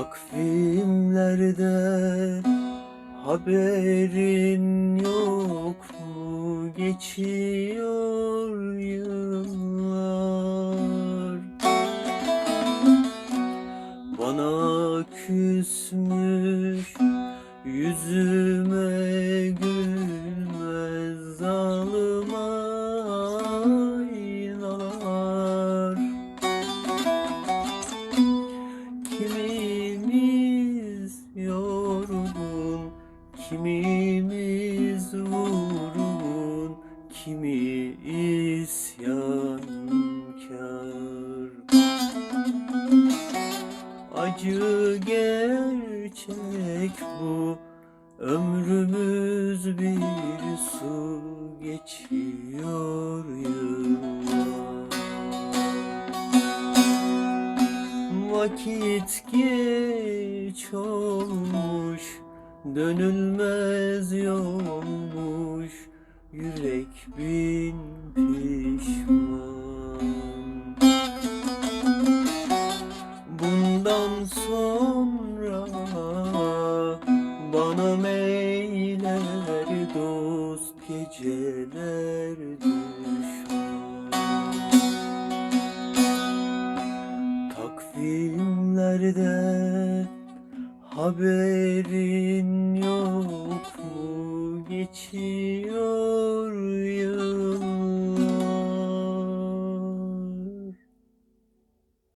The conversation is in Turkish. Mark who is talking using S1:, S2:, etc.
S1: Takvimlerde haberin yok mu? Geçiyor yıllar Bana küsmüş kimimiz vurgun, kimi isyankar. Acı gerçek bu, ömrümüz bir su geçiyor yıllar. Vakit geç olmuş Dönülmez yolmuş Yürek bin pişman. Bundan sonra Bana meyler dost Geceler düşman. Takvimlerde haberin yok mu? Geçiyor